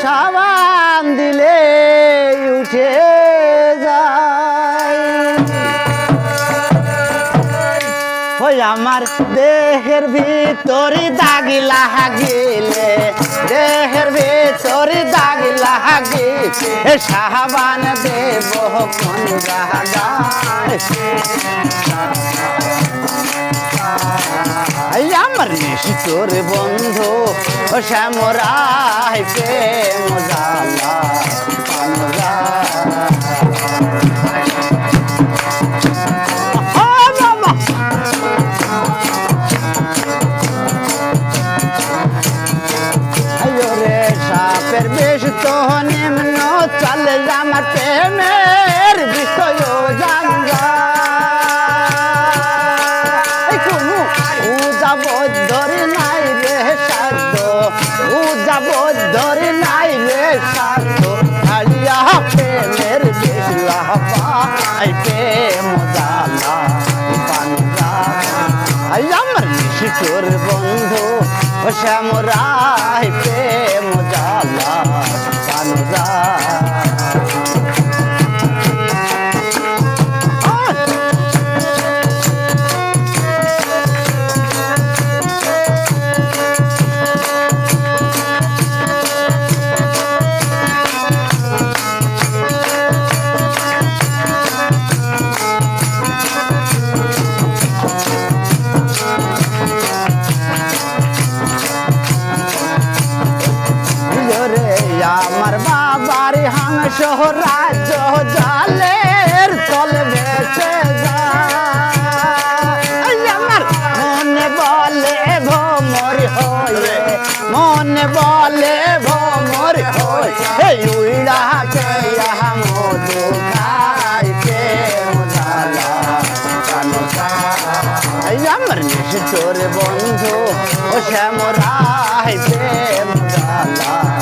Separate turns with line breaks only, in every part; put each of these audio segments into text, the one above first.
সাবান দিলে উঠে যায়। আমার দেহের ভিতরে দাগি লাগিলে দেহের ভিতরে দাগি লাগি এ সাবান দেব কোন এই আমার নিশি তোর বন্ধু ও শ্যামরাই প্রেম জালা সাপের বেশ তো নিম্ন চলে আমার প্রেমের নিশিচুর বন্ধু ও শ্যামরাই রাজ্য জালের তল যায়। আমার। মনে বলে ভমর হয়ে মনে বলে ভমর হয়ে এই উইড়াকে মধু এই আমার নিষ্ঠুর বন্ধু ও জালা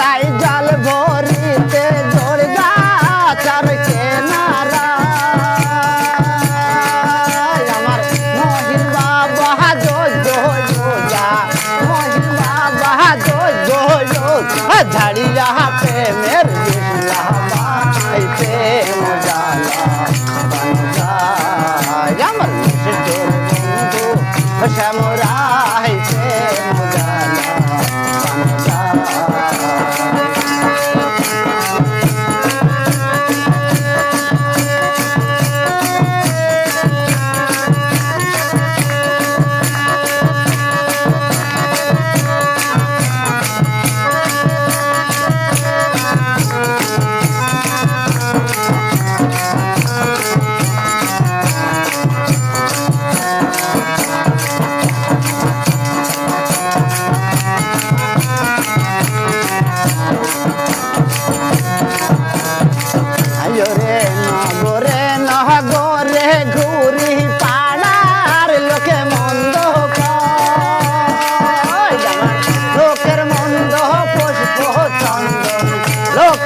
যাই জাল ভরিতে জোর গাছার কেনারা আমার মহিন বাবা জয় জয় যা মহিন বাবা জয় জয় ঝাড়িয়া প্রেমের বিশলা ভাই প্রেম জালা বানজা আমার নিষ্ঠুর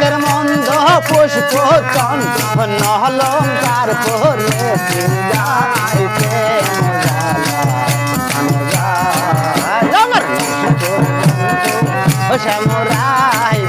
লোকের মন্দ পুষ্প নহলঙ্কার পরে যাইতে শ্যামরাই